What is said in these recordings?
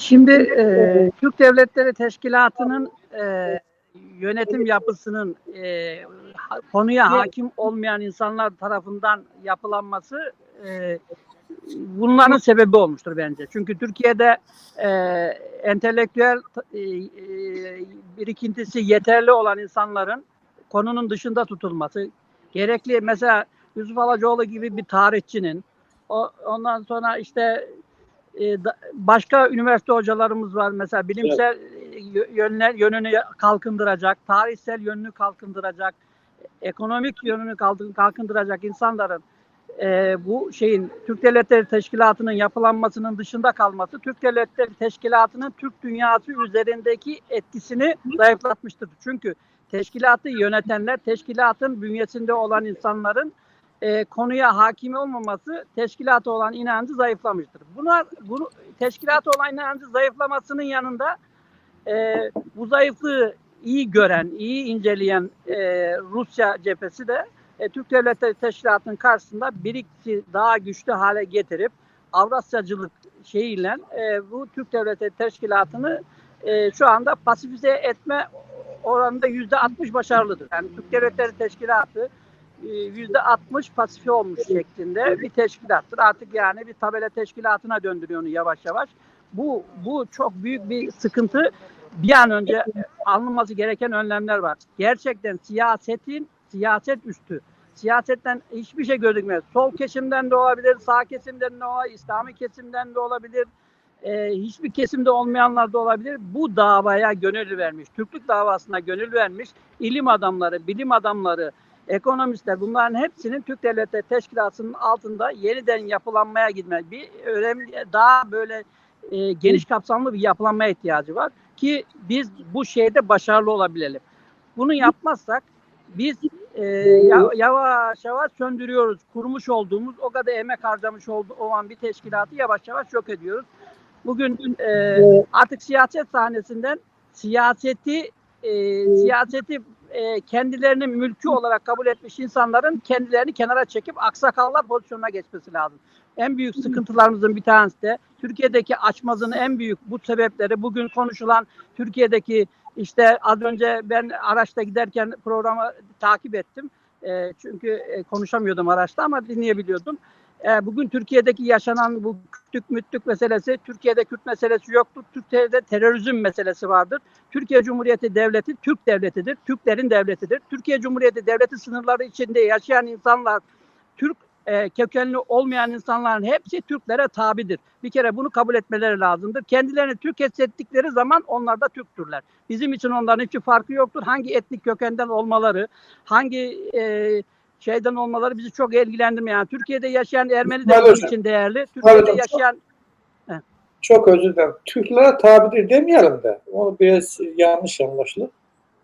Şimdi e, Türk Devletleri Teşkilatı'nın e, yönetim yapısının e, konuya hakim olmayan insanlar tarafından yapılanması e, bunların sebebi olmuştur bence. Çünkü Türkiye'de e, entelektüel e, e, birikintisi yeterli olan insanların konunun dışında tutulması, gerekli mesela Yusuf Alacaoğlu gibi bir tarihçinin, o, ondan sonra işte başka üniversite hocalarımız var mesela bilimsel e, yö- yönler yönünü kalkındıracak, tarihsel yönünü kalkındıracak, ekonomik yönünü kalkın- kalkındıracak insanların e, bu şeyin Türk Devletleri Teşkilatı'nın yapılanmasının dışında kalması Türk Devletleri Teşkilatı'nın Türk dünyası üzerindeki etkisini zayıflatmıştır. Çünkü teşkilatı yönetenler, teşkilatın bünyesinde olan insanların e, konuya hakim olmaması teşkilata olan inancı zayıflamıştır. Buna bunu teşkilata olan inancı zayıflamasının yanında e, bu zayıflığı iyi gören, iyi inceleyen e, Rusya cephesi de e, Türk Devletleri Teşkilatı'nın karşısında birikti daha güçlü hale getirip Avrasyacılık şeyiyle e, bu Türk Devletleri Teşkilatı'nı e, şu anda pasifize etme oranında yüzde 60 başarılıdır. Yani Türk Devletleri Teşkilatı yüzde 60 pasifi olmuş şeklinde bir teşkilattır. Artık yani bir tabela teşkilatına döndürüyor onu yavaş yavaş. Bu bu çok büyük bir sıkıntı. Bir an önce e, alınması gereken önlemler var. Gerçekten siyasetin siyaset üstü. Siyasetten hiçbir şey gözükmez. Sol kesimden de olabilir, sağ kesimden de olabilir, İslami kesimden de olabilir. e, hiçbir kesimde olmayanlar da olabilir. Bu davaya gönül vermiş, Türklük davasına gönül vermiş ilim adamları, bilim adamları, ekonomistler bunların hepsinin Türk Devletleri Teşkilatı'nın altında yeniden yapılanmaya gitme bir önemli daha böyle e, geniş kapsamlı bir yapılanmaya ihtiyacı var ki biz bu şeyde başarılı olabilelim. Bunu yapmazsak biz e, ya- yavaş yavaş söndürüyoruz. Kurmuş olduğumuz o kadar emek harcamış olduğu olan bir teşkilatı yavaş yavaş yok ediyoruz. Bugün e, artık siyaset sahnesinden siyaseti e, siyaseti e, kendilerinin mülkü olarak kabul etmiş insanların kendilerini kenara çekip aksakallar pozisyonuna geçmesi lazım. En büyük sıkıntılarımızın bir tanesi de Türkiye'deki açmazın en büyük bu sebepleri bugün konuşulan Türkiye'deki işte az önce ben araçta giderken programı takip ettim. E, çünkü e, konuşamıyordum araçta ama dinleyebiliyordum. E, bugün Türkiye'deki yaşanan bu Kürtlük mütlük meselesi, Türkiye'de Kürt meselesi yoktur. Türkiye'de terörizm meselesi vardır. Türkiye Cumhuriyeti Devleti Türk devletidir. Türklerin devletidir. Türkiye Cumhuriyeti Devleti sınırları içinde yaşayan insanlar, Türk e, kökenli olmayan insanların hepsi Türklere tabidir. Bir kere bunu kabul etmeleri lazımdır. Kendilerini Türk hissettikleri zaman onlar da Türktürler. Bizim için onların hiçbir farkı yoktur. Hangi etnik kökenden olmaları, hangi e, şeyden olmaları bizi çok ilgilendirmiyor. Yani Türkiye'de yaşayan Ermeni de bizim için değerli. Türkiye'de Hocam, çok- yaşayan Çok özür dilerim. Türklere tabidir demeyelim de. O biraz yanlış anlaşılır.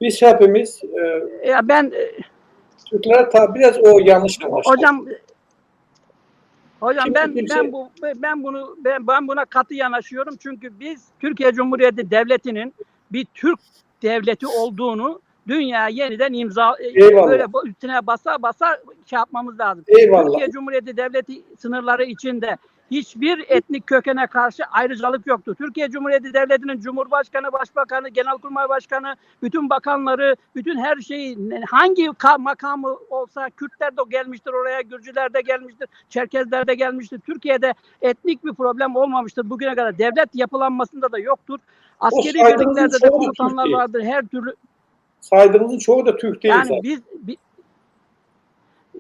Biz hepimiz e, ya ben e, Türklere tabi biraz o yanlış anlaşılır. Hocam Hocam Kimse ben kimse- ben bu ben bunu ben, ben buna katı yanaşıyorum çünkü biz Türkiye Cumhuriyeti Devleti'nin bir Türk devleti olduğunu dünya yeniden imza e, Eyvallah. böyle üstüne basa basa şey yapmamız lazım. Eyvallah. Türkiye Cumhuriyeti Devleti sınırları içinde hiçbir etnik kökene karşı ayrıcalık yoktu. Türkiye Cumhuriyeti Devleti'nin Cumhurbaşkanı, Başbakanı, Genelkurmay Başkanı, bütün bakanları, bütün her şeyi hangi ka- makamı olsa Kürtler de gelmiştir oraya, Gürcüler de gelmiştir, Çerkezler de gelmiştir. Türkiye'de etnik bir problem olmamıştır bugüne kadar. Devlet yapılanmasında da yoktur. Askeri birliklerde de komutanlar vardır. Her türlü Saydığımızın çoğu da Türk değil yani zaten. biz bi-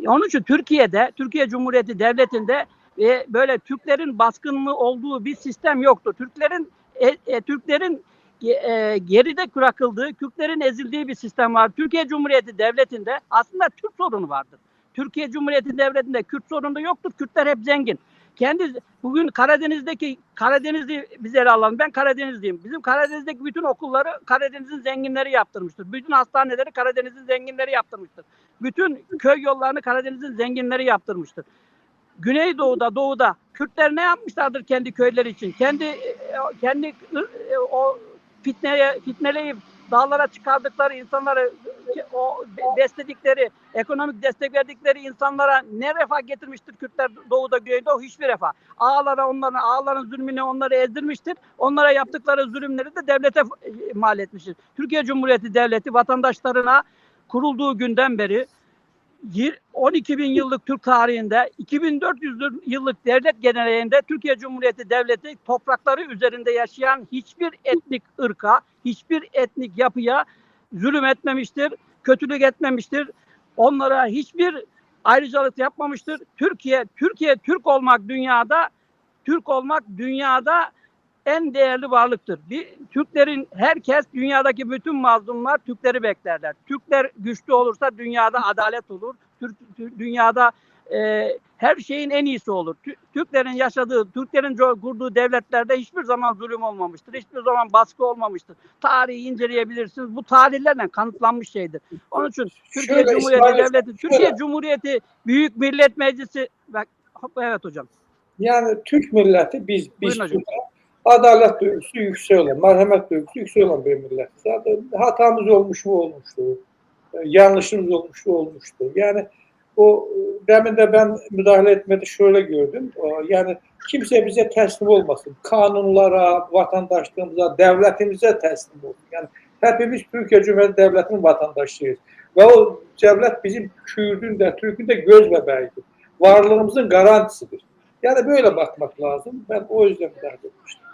onun için Türkiye'de, Türkiye Cumhuriyeti Devleti'nde e, böyle Türklerin baskınlığı olduğu bir sistem yoktu. Türklerin e, e, Türklerin ge- e, geride bırakıldığı, Kürtlerin ezildiği bir sistem var. Türkiye Cumhuriyeti Devleti'nde aslında Türk sorunu vardır. Türkiye Cumhuriyeti Devleti'nde Kürt sorunu yoktur. Kürtler hep zengin. Kendi bugün Karadeniz'deki Karadeniz'i biz ele alalım. Ben Karadenizliyim. Bizim Karadeniz'deki bütün okulları Karadeniz'in zenginleri yaptırmıştır. Bütün hastaneleri Karadeniz'in zenginleri yaptırmıştır. Bütün köy yollarını Karadeniz'in zenginleri yaptırmıştır. Güneydoğu'da, doğuda Kürtler ne yapmışlardır kendi köyleri için? Kendi e, kendi e, o fitneye fitneleyip dağlara çıkardıkları insanları o besledikleri, ekonomik destek verdikleri insanlara ne refah getirmiştir Kürtler doğuda güneydoğu hiçbir refah. Ağalara onların ağaların zulmüne onları ezdirmiştir. Onlara yaptıkları zulümleri de devlete mal etmiştir. Türkiye Cumhuriyeti Devleti vatandaşlarına kurulduğu günden beri 12 bin yıllık Türk tarihinde 2400 yıllık devlet geleneğinde Türkiye Cumhuriyeti Devleti toprakları üzerinde yaşayan hiçbir etnik ırka, hiçbir etnik yapıya zulüm etmemiştir, kötülük etmemiştir. Onlara hiçbir ayrıcalık yapmamıştır. Türkiye, Türkiye Türk olmak dünyada, Türk olmak dünyada en değerli varlıktır. Bir, Türklerin herkes dünyadaki bütün mazlumlar Türkleri beklerler. Türkler güçlü olursa dünyada adalet olur. Türk, Tü- dünyada e, her şeyin en iyisi olur. Tü- Türklerin yaşadığı, Türklerin kurduğu devletlerde hiçbir zaman zulüm olmamıştır. Hiçbir zaman baskı olmamıştır. Tarihi inceleyebilirsiniz. Bu tarihlerle kanıtlanmış şeydir. Onun için Türkiye Şöyle Cumhuriyeti İsmail- Devleti, Türkiye Cumhuriyeti Büyük Millet Meclisi bak evet hocam. Yani Türk milleti biz biz Buyurun hocam. Adalet duygusu yüksek olan, merhamet duygusu yüksek olan bir millet. Zaten hatamız olmuş mu olmuştu. e, Yanlışımız olmuş mu olmuştu. Yani o e, demin de ben müdahale etmedi şöyle gördüm. O, Yani kimse bize teslim olmasın. Kanunlara, vatandaşlığımıza, devletimize teslim olsun. Yani hepimiz Türkiye Cumhuriyeti Devleti'nin vatandaşıyız. Ve o devlet bizim Kürdün de, Türk'ün de göz bebeğidir. Varlığımızın garantisidir. Yani böyle bakmak lazım. Ben o yüzden müdahale etmiştim.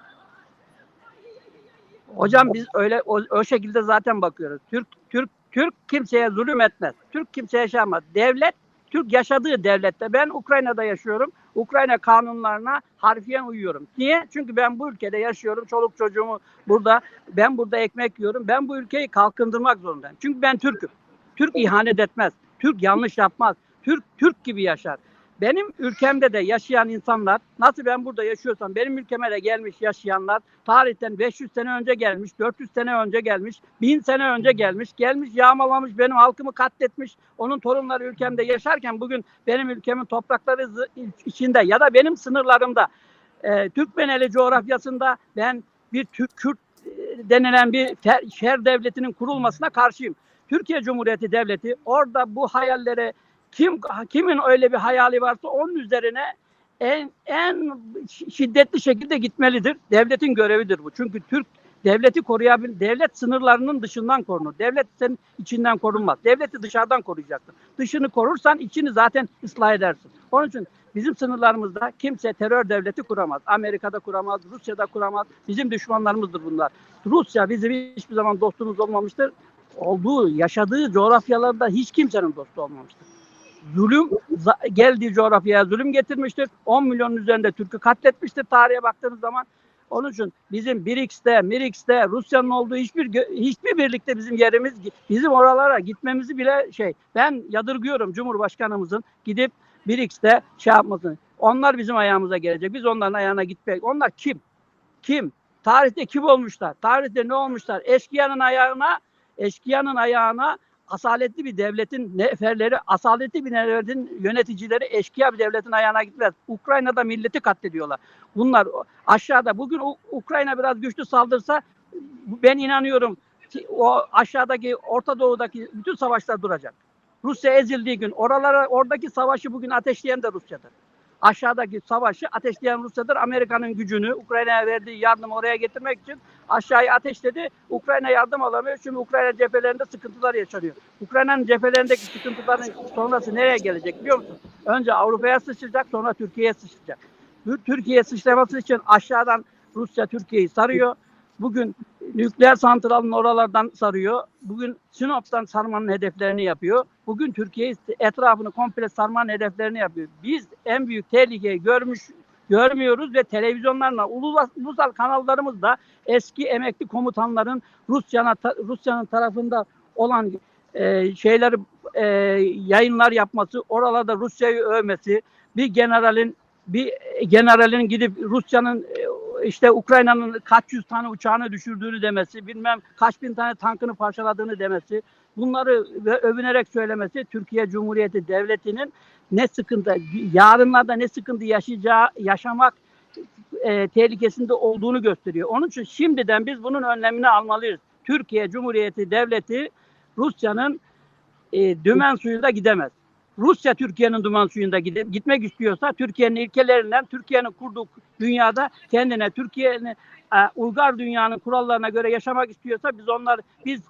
Hocam biz öyle o, o şekilde zaten bakıyoruz. Türk Türk Türk kimseye zulüm etmez. Türk kimseye yaşamaz. Devlet Türk yaşadığı devlette ben Ukrayna'da yaşıyorum. Ukrayna kanunlarına harfiyen uyuyorum. Niye? Çünkü ben bu ülkede yaşıyorum. Çoluk çocuğumu burada. Ben burada ekmek yiyorum. Ben bu ülkeyi kalkındırmak zorundayım. Çünkü ben Türk'üm. Türk ihanet etmez. Türk yanlış yapmaz. Türk Türk gibi yaşar. Benim ülkemde de yaşayan insanlar nasıl ben burada yaşıyorsam benim ülkeme de gelmiş yaşayanlar tarihten 500 sene önce gelmiş, 400 sene önce gelmiş, 1000 sene önce gelmiş, gelmiş yağmalamış benim halkımı katletmiş. Onun torunları ülkemde yaşarken bugün benim ülkemin toprakları içinde ya da benim sınırlarımda e, Türkmeneli coğrafyasında ben bir Türk Kürt e, denilen bir ter- şer devletinin kurulmasına karşıyım. Türkiye Cumhuriyeti Devleti orada bu hayallere kim kimin öyle bir hayali varsa onun üzerine en en şiddetli şekilde gitmelidir. Devletin görevidir bu. Çünkü Türk devleti koruyabilir. Devlet sınırlarının dışından korunur. Devlet senin içinden korunmaz. Devleti dışarıdan koruyacaksın. Dışını korursan içini zaten ıslah edersin. Onun için bizim sınırlarımızda kimse terör devleti kuramaz. Amerika'da kuramaz, Rusya'da kuramaz. Bizim düşmanlarımızdır bunlar. Rusya bizim hiçbir zaman dostumuz olmamıştır. Olduğu, yaşadığı coğrafyalarda hiç kimsenin dostu olmamıştır zulüm geldiği coğrafyaya zulüm getirmiştir. 10 milyonun üzerinde Türk'ü katletmiştir tarihe baktığınız zaman. Onun için bizim BRICS'te, MIRIKS'te Rusya'nın olduğu hiçbir hiçbir birlikte bizim yerimiz bizim oralara gitmemizi bile şey ben yadırgıyorum Cumhurbaşkanımızın gidip BRICS'te şey yapmasını. Onlar bizim ayağımıza gelecek. Biz onların ayağına gitmek. Onlar kim? Kim? Tarihte kim olmuşlar? Tarihte ne olmuşlar? Eşkıyanın ayağına eşkıyanın ayağına asaletli bir devletin neferleri, asaletli bir devletin yöneticileri eşkıya bir devletin ayağına gitmez. Ukrayna'da milleti katlediyorlar. Bunlar aşağıda bugün Ukrayna biraz güçlü saldırsa ben inanıyorum o aşağıdaki Orta Doğu'daki bütün savaşlar duracak. Rusya ezildiği gün oralara oradaki savaşı bugün ateşleyen de Rusya'dır. Aşağıdaki savaşı ateşleyen Rusya'dır. Amerika'nın gücünü Ukrayna'ya verdiği yardımı oraya getirmek için aşağıya ateşledi. Ukrayna yardım alamıyor. Çünkü Ukrayna cephelerinde sıkıntılar yaşanıyor. Ukrayna'nın cephelerindeki sıkıntıların sonrası nereye gelecek biliyor musun? Önce Avrupa'ya sıçrayacak sonra Türkiye'ye sıçrayacak. Bu Türkiye'ye sıçraması için aşağıdan Rusya Türkiye'yi sarıyor. Bugün nükleer santralın oralardan sarıyor. Bugün Sinop'tan sarmanın hedeflerini yapıyor. Bugün Türkiye etrafını komple sarmanın hedeflerini yapıyor. Biz en büyük tehlikeyi görmüş görmüyoruz ve televizyonlarla ulusal, kanallarımızda eski emekli komutanların Rusya'na ta- Rusya'nın tarafında olan e, şeyleri e, yayınlar yapması, oralarda Rusya'yı övmesi, bir generalin bir generalin gidip Rusya'nın e, işte Ukrayna'nın kaç yüz tane uçağını düşürdüğünü demesi, bilmem kaç bin tane tankını parçaladığını demesi, bunları övünerek söylemesi Türkiye Cumhuriyeti Devleti'nin ne sıkıntı, yarınlarda ne sıkıntı yaşayacağı, yaşamak e, tehlikesinde olduğunu gösteriyor. Onun için şimdiden biz bunun önlemini almalıyız. Türkiye Cumhuriyeti Devleti Rusya'nın e, dümen suyunda gidemez. Rusya Türkiye'nin duman suyunda gide, gitmek istiyorsa Türkiye'nin ilkelerinden Türkiye'nin kurduğu dünyada kendine Türkiye'nin e, uygar dünyanın kurallarına göre yaşamak istiyorsa biz onlar biz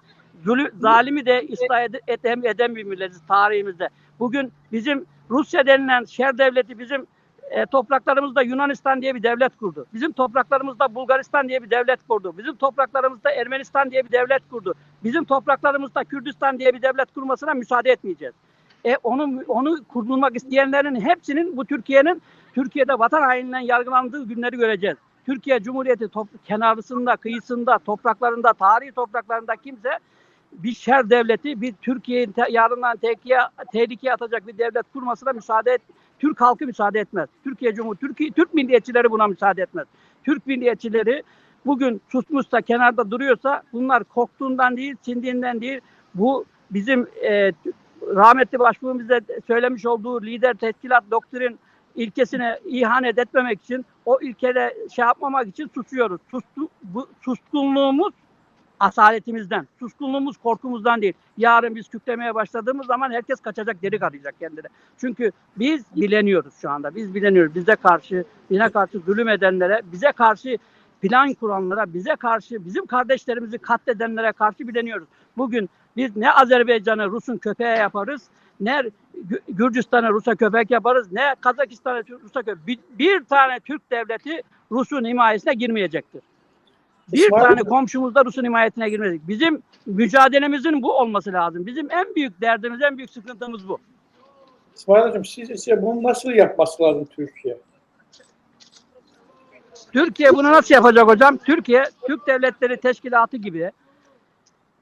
zulü, zalimi de ıslah ed- eden, eden bir milletiz tarihimizde. Bugün bizim Rusya denilen şer devleti bizim e, topraklarımızda Yunanistan diye bir devlet kurdu. Bizim topraklarımızda Bulgaristan diye bir devlet kurdu. Bizim topraklarımızda Ermenistan diye bir devlet kurdu. Bizim topraklarımızda Kürdistan diye bir devlet kurmasına müsaade etmeyeceğiz. E onu onu kurulmak isteyenlerin hepsinin bu Türkiye'nin Türkiye'de vatan haininden yargılandığı günleri göreceğiz. Türkiye Cumhuriyeti top, kenarısında, kıyısında, topraklarında, tarihi topraklarında kimse bir şer devleti, bir Türkiye'yi te, yarından tehlikeye, tehlikeye atacak bir devlet kurmasına müsaade et, Türk halkı müsaade etmez. Türkiye Cumhuriyeti, Türkiye, Türk milliyetçileri buna müsaade etmez. Türk milliyetçileri bugün susmuşsa, kenarda duruyorsa bunlar korktuğundan değil, sindiğinden değil. Bu bizim e, rahmetli başbuğun bize söylemiş olduğu lider teşkilat doktrin ilkesine ihanet etmemek için o ilkede şey yapmamak için susuyoruz. Sustu, bu suskunluğumuz asaletimizden, suskunluğumuz korkumuzdan değil. Yarın biz kükremeye başladığımız zaman herkes kaçacak delik arayacak kendine. Çünkü biz bileniyoruz şu anda. Biz bileniyoruz. Bize karşı, bize karşı zulüm edenlere, bize karşı plan kuranlara, bize karşı, bizim kardeşlerimizi katledenlere karşı bileniyoruz. Bugün biz ne Azerbaycan'ı Rus'un köpeği yaparız, ne Gü- Gürcistan'ı Rus'a köpek yaparız, ne Kazakistan'ı Rus'a köpek. Bir, bir tane Türk devleti Rus'un himayesine girmeyecektir. Bir İsmail tane komşumuz da Rus'un himayetine girmeyecek. Bizim mücadelemizin bu olması lazım. Bizim en büyük derdimiz, en büyük sıkıntımız bu. İsmail Hocam sizce size bunu nasıl yapması lazım Türkiye? Türkiye bunu nasıl yapacak hocam? Türkiye, Türk Devletleri Teşkilatı gibi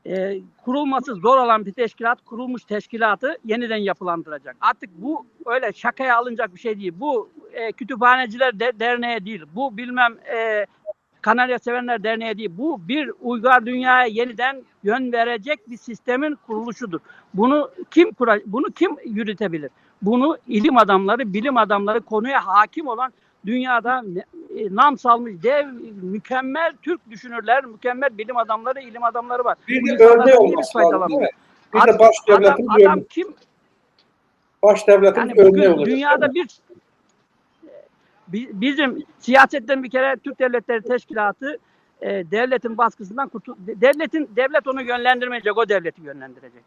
e, kurulması zor olan bir teşkilat, kurulmuş teşkilatı yeniden yapılandıracak. Artık bu öyle şakaya alınacak bir şey değil. Bu e, kütüphaneciler de, derneği değil. Bu bilmem e, Kanarya Sevenler Derneği değil. Bu bir uygar dünyaya yeniden yön verecek bir sistemin kuruluşudur. Bunu kim kura, bunu kim yürütebilir? Bunu ilim adamları, bilim adamları konuya hakim olan dünyada e, nam salmış dev mükemmel Türk düşünürler, mükemmel bilim adamları, ilim adamları var. Bir de örneği olması lazım değil mi? Bir de baş devletin Adam, adam kim? Baş devletin Yani örneği olacak. dünyada bir bi- bizim siyasetten bir kere Türk Devletleri Teşkilatı e, devletin baskısından kurtul devletin devlet onu yönlendirmeyecek o devleti yönlendirecek.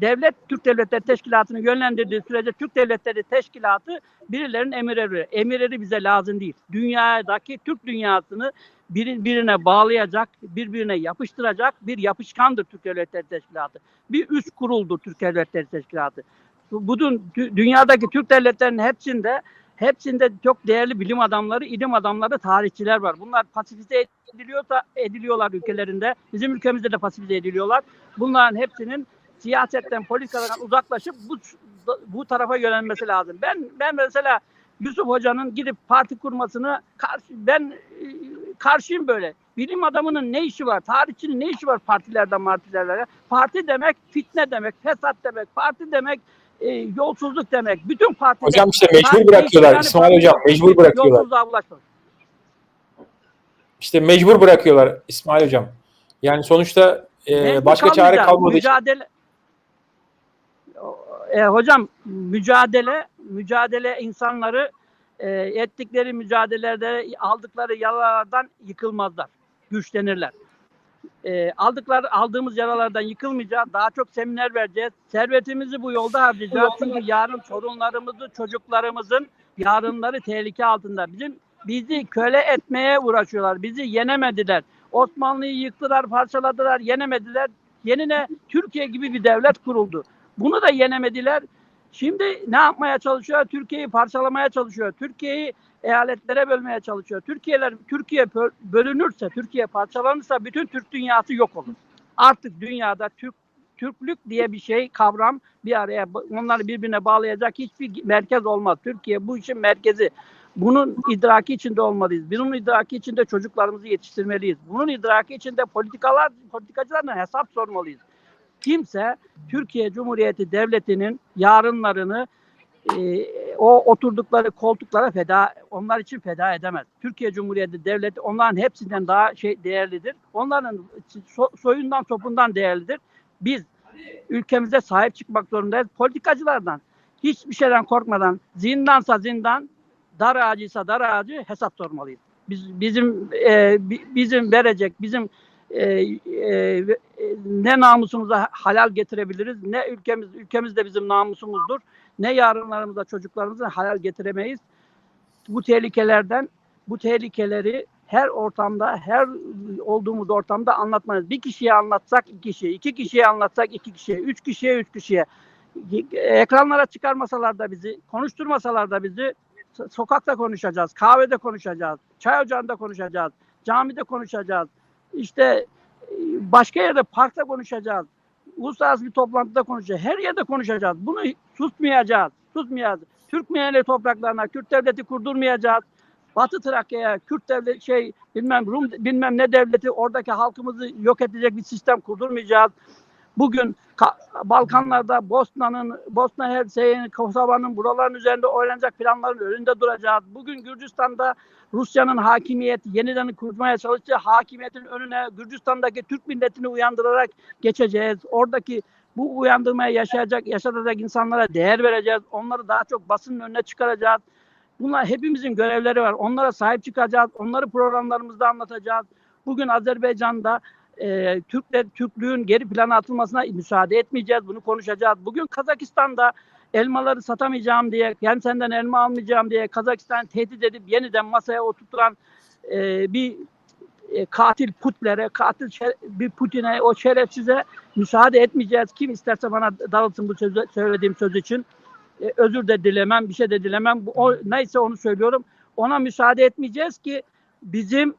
Devlet Türk Devletleri Teşkilatı'nı yönlendirdiği sürece Türk Devletleri Teşkilatı birilerinin emirleri. Emirleri bize lazım değil. Dünyadaki Türk dünyasını biri, birine bağlayacak, birbirine yapıştıracak bir yapışkandır Türk Devletleri Teşkilatı. Bir üst kuruldur Türk Devletleri Teşkilatı. Bu- Bunun dü- dünyadaki Türk devletlerinin hepsinde hepsinde çok değerli bilim adamları, ilim adamları, tarihçiler var. Bunlar pasifize ediliyorsa ediliyorlar ülkelerinde. Bizim ülkemizde de pasifize ediliyorlar. Bunların hepsinin siyasetten, politikadan uzaklaşıp bu bu tarafa yönelmesi lazım. Ben ben mesela Yusuf Hoca'nın gidip parti kurmasını karşı ben e, karşıyım böyle. Bilim adamının ne işi var? Tarihçinin ne işi var partilerden partilerle? Parti demek fitne demek, fesat demek, parti demek e, yolsuzluk demek. Bütün partiler Hocam işte mecbur bırakıyorlar. yani İsmail hocam mecbur bırakıyorlar. Yolsuzluğa bulaşmak. İşte mecbur bırakıyorlar İsmail hocam. Yani sonuçta e, Mecbur başka çare için Mücadele e, hocam mücadele mücadele insanları e, ettikleri mücadelelerde aldıkları yaralardan yıkılmazlar. Güçlenirler. E, aldıkları aldığımız yaralardan yıkılmayacağız. Daha çok seminer vereceğiz. Servetimizi bu yolda harcayacağız. Çünkü yarın sorunlarımızı, çocuklarımızın yarınları tehlike altında. Bizim bizi köle etmeye uğraşıyorlar. Bizi yenemediler. Osmanlı'yı yıktılar, parçaladılar, yenemediler. Yenine Türkiye gibi bir devlet kuruldu. Bunu da yenemediler. Şimdi ne yapmaya çalışıyor? Türkiye'yi parçalamaya çalışıyor. Türkiye'yi eyaletlere bölmeye çalışıyor. Türkiye'ler Türkiye bö- bölünürse, Türkiye parçalanırsa bütün Türk dünyası yok olur. Artık dünyada Türk Türklük diye bir şey kavram bir araya onları birbirine bağlayacak hiçbir merkez olmaz. Türkiye bu işin merkezi. Bunun idraki içinde olmalıyız. Bunun idraki içinde çocuklarımızı yetiştirmeliyiz. Bunun idraki içinde politikalar, politikacılarla hesap sormalıyız. Kimse Türkiye Cumhuriyeti Devleti'nin yarınlarını e, o oturdukları koltuklara feda onlar için feda edemez. Türkiye Cumhuriyeti devleti onların hepsinden daha şey değerlidir. Onların so- soyundan topundan değerlidir. Biz ülkemize sahip çıkmak zorundayız. Politikacılardan hiçbir şeyden korkmadan zindansa zindan, dar ağacıysa dar ağacı hesap sormalıyız. Biz bizim e, bi- bizim verecek bizim e, e, ne namusumuza halal getirebiliriz ne ülkemiz ülkemiz de bizim namusumuzdur. Ne yarınlarımıza çocuklarımıza halal getiremeyiz. Bu tehlikelerden bu tehlikeleri her ortamda, her olduğumuz ortamda anlatmayız. Bir kişiye anlatsak iki kişiye, iki kişiye anlatsak iki kişiye, üç kişiye üç kişiye. Ekranlara çıkarmasalar da bizi, konuşturmasalar da bizi so- sokakta konuşacağız, kahvede konuşacağız, çay ocağında konuşacağız, camide konuşacağız. İşte e, başka yerde parkta konuşacağız. Uluslararası bir toplantıda konuşacağız. Her yerde konuşacağız. Bunu susmayacağız. Susmayacağız. Türk meyilli topraklarına Kürt devleti kurdurmayacağız. Batı Trakya'ya Kürt devlet şey bilmem Rum bilmem ne devleti oradaki halkımızı yok edecek bir sistem kurdurmayacağız. Bugün Ka- Balkanlarda Bosna'nın, Bosna Hersey'in, Kosova'nın buraların üzerinde oynanacak planların önünde duracağız. Bugün Gürcistan'da Rusya'nın hakimiyeti yeniden kurmaya çalıştığı hakimiyetin önüne Gürcistan'daki Türk milletini uyandırarak geçeceğiz. Oradaki bu uyandırmaya yaşayacak, yaşatacak insanlara değer vereceğiz. Onları daha çok basının önüne çıkaracağız. Bunlar hepimizin görevleri var. Onlara sahip çıkacağız. Onları programlarımızda anlatacağız. Bugün Azerbaycan'da e, Türkler, Türklüğün geri plana atılmasına müsaade etmeyeceğiz. Bunu konuşacağız. Bugün Kazakistan'da elmaları satamayacağım diye, yani senden elma almayacağım diye Kazakistan tehdit edip yeniden masaya oturtulan e, bir e, katil Putlere, katil şer- bir Putin'e, o şerefsize müsaade etmeyeceğiz. Kim isterse bana darılsın bu sözü, söylediğim söz için. E, özür de dilemem, bir şey de dilemem. Bu, o, neyse onu söylüyorum. Ona müsaade etmeyeceğiz ki bizim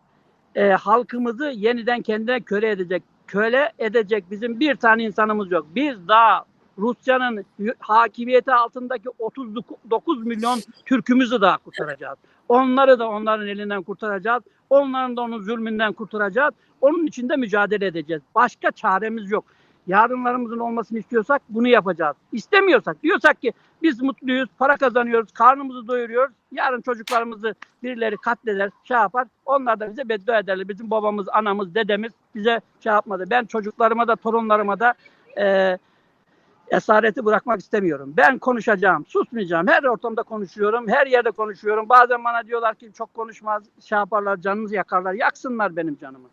e, halkımızı yeniden kendine köle edecek. Köle edecek bizim bir tane insanımız yok. Biz daha Rusya'nın hakimiyeti altındaki 39 milyon Türk'ümüzü daha kurtaracağız. Onları da onların elinden kurtaracağız. Onların da onun zulmünden kurtaracağız. Onun için de mücadele edeceğiz. Başka çaremiz yok. Yarınlarımızın olmasını istiyorsak bunu yapacağız. İstemiyorsak diyorsak ki biz mutluyuz, para kazanıyoruz, karnımızı doyuruyoruz. Yarın çocuklarımızı birileri katleder, şey yapar. Onlar da bize beddua ederler. Bizim babamız, anamız, dedemiz bize şey yapmadı. Ben çocuklarıma da, torunlarıma da e, esareti bırakmak istemiyorum. Ben konuşacağım, susmayacağım. Her ortamda konuşuyorum, her yerde konuşuyorum. Bazen bana diyorlar ki çok konuşmaz, şey yaparlar, canınızı yakarlar. Yaksınlar benim canımı.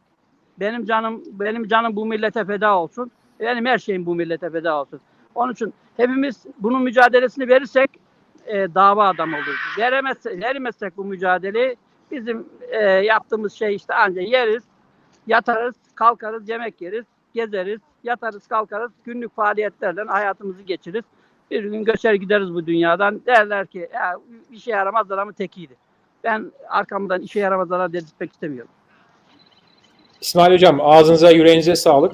Benim canım, benim canım bu millete feda olsun. Benim her şeyim bu millete feda olsun. Onun için hepimiz bunun mücadelesini verirsek e, dava adamı oluruz. Veremezsek, vermezsek bu mücadeleyi bizim e, yaptığımız şey işte ancak yeriz, yatarız, kalkarız, yemek yeriz, gezeriz, yatarız, kalkarız, günlük faaliyetlerle hayatımızı geçiririz. Bir gün göçer gideriz bu dünyadan. Derler ki ya, işe yaramaz adamın tekiydi. Ben arkamdan işe yaramaz adam dedirtmek istemiyorum. İsmail Hocam ağzınıza yüreğinize sağlık.